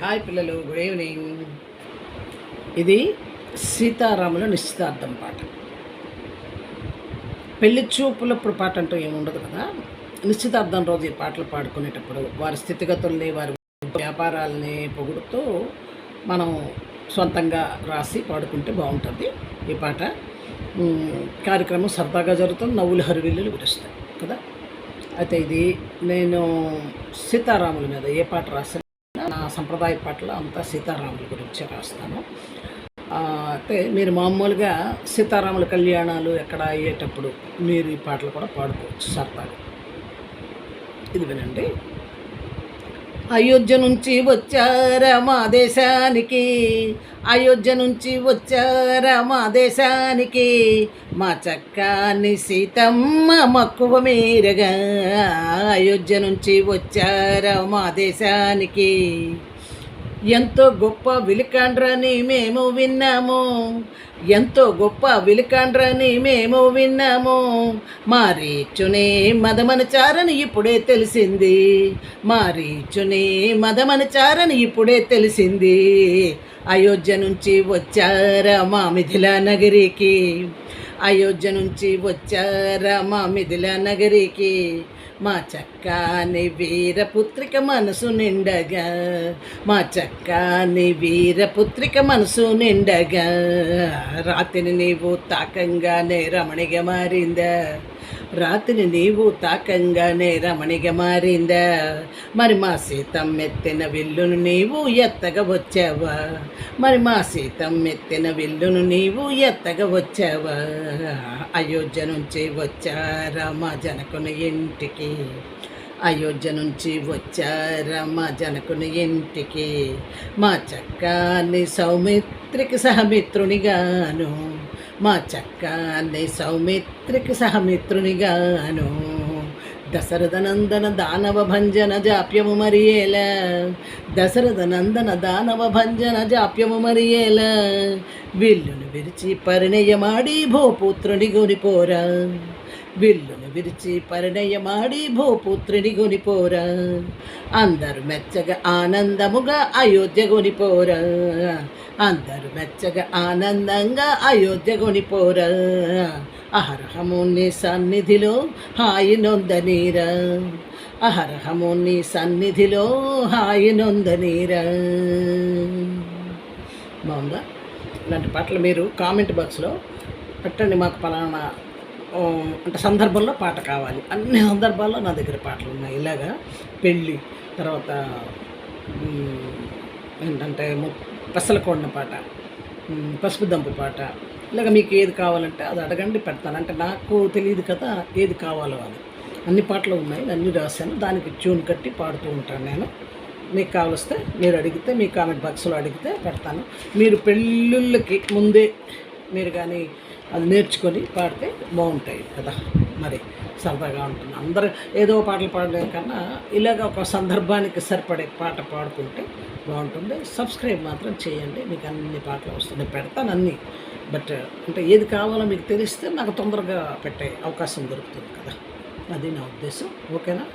Hi పిల్లలు good evening ఇది సీతారాముల నిశ్చితార్థం పాట. పెళ్ళి చూపులప్పుడు పాట అంటూ ఏముండదు కదా? నిశ్చితార్థం రోజు ఈ పాటలు పాడుకునేటప్పుడు వారి స్థితిగతుల్ని వారి వ్యాపారాలని పొగుడుతూ మనం సొంతంగా రాసి పాడుకుంటే బాగుంటుంది ఈ పాట. కార్యక్రమం సరదాగా జరుగుతుంది నవ్వులు హరివిల్లులు విరుస్తాయి కదా? అయితే ఇది నేను సీతారాముల మీద ఏ పాట రాసాను సంప్రదాయ పాటలు అంతా సీతారాముల గురించి రాస్తాను. అయితే మీరు మామూలుగా సీతారాముల కళ్యాణాలు ఎక్కడ అయ్యేటప్పుడు మీరు ఈ పాటలు కూడా పాడుకోవచ్చు సరదాగా. ఇది వినండి. అయోధ్య నుంచి వచ్చారా మా దేశానికి? అయోధ్య నుంచి వచ్చారా మా దేశానికి? మా చక్కాని సీతమ్మ మక్కువ మీరగా. అయోధ్య నుంచి వచ్చారా మా దేశానికి? ఎంతో గొప్ప విలికాండ్రని మేము విన్నాము. ఎంతో గొప్ప విలికాండ్రని మేము విన్నాము. మారీచునే మదమనచారని ఇప్పుడే తెలిసింది. మారీచునే మదమనచారని ఇప్పుడే తెలిసింది. అయోధ్య నుంచి వచ్చారా మా మిథిలా నగరికి అయోధ్య నుంచి వచ్చారా మా మిథిలా నగరికి? మా చక్కని వీరపుత్రిక మనసు నిండగా మా చక్కని వీరపుత్రిక మనసు నిండగా. రాత్రిని నీవు తాకంగానే రమణిగా మారిందా? రాత్రి నీవు తాకంగానే రమణిగా మారిందా. మరి మా సీతం ఎత్తిన విల్లును నీవు ఎత్తగా వచ్చావా? మరి మా సీతం ఎత్తిన విల్లును నీవు ఎత్తగా వచ్చావా? అయోధ్య నుంచి వచ్చారా మా జనకుని ఇంటికి. అయోధ్య నుంచి వచ్చారా మా జనకుని ఇంటికి. మా చక్కాన్ని సౌమిత్రికి సహమిత్రునిగాను. మా చక్కాని సౌమిత్రికి సహమిత్రునిగాను దశరథ నందన దానవ భంజన జాప్యము మరియేల దశరథ నందన దానవ భంజన జాప్యము మరియేల విల్లును విరిచి పరిణయమాడి భూపుత్రుని గురిపోరా విల్లును విరిచి పరిణయమాడి భూపుత్రిని గొనిపోరా అందరు మెచ్చగా ఆనందముగా అయోధ్య గొనిపోరా అందరు మెచ్చగా ఆనందంగా అయోధ్య గొనిపోరా అహర్హముని సన్నిధిలో హాయి నొందనీరా అహర్హముని సన్నిధిలో హాయి నొందనీరా బాగుందా ఇలాంటి పాటలు మీరు కామెంట్ బాక్స్లో పెట్టండి మాకు పలానా అంటే సందర్భంలో పాట కావాలి. అన్ని సందర్భాల్లో నా దగ్గర పాటలు ఉన్నాయి. ఇలాగా పెళ్ళి తర్వాత ఏంటంటే ము- పెసలకొండ పాట పసుపు దంపు పాట. ఇలాగ మీకు ఏది కావాలంటే అది అడగండి పెడతాను. అంటే నాకు తెలియదు కదా ఏది కావాలో అని. అన్ని పాటలు ఉన్నాయి అన్నీ రాశాను. దానికి ట్యూన్ కట్టి పాడుతూ ఉంటాను నేను. మీకు కావలిస్తే మీరు అడిగితే మీ కామెంట్ బాక్స్లో అడిగితే పెడతాను. మీరు పెళ్ళిళ్ళకి ముందే మీరు కానీ అది నేర్చుకొని పాడితే బాగుంటాయి కదా. మరి సరదాగా ఉంటుంది. అందరూ ఏదో పాటలు పాడడం కన్నా ఇలాగ ఒక సందర్భానికి సరిపడే పాట పాడుకుంటే బాగుంటుంది. సబ్స్క్రైబ్ మాత్రం చేయండి. మీకు అన్ని పాటలు వస్తున్నాయి. పెడతాను అన్నీ. బట్ అంటే ఏది కావాలో మీకు తెలిస్తే నాకు తొందరగా పెట్టే అవకాశం దొరుకుతుంది కదా. అది నా ఉద్దేశం. ఓకేనా?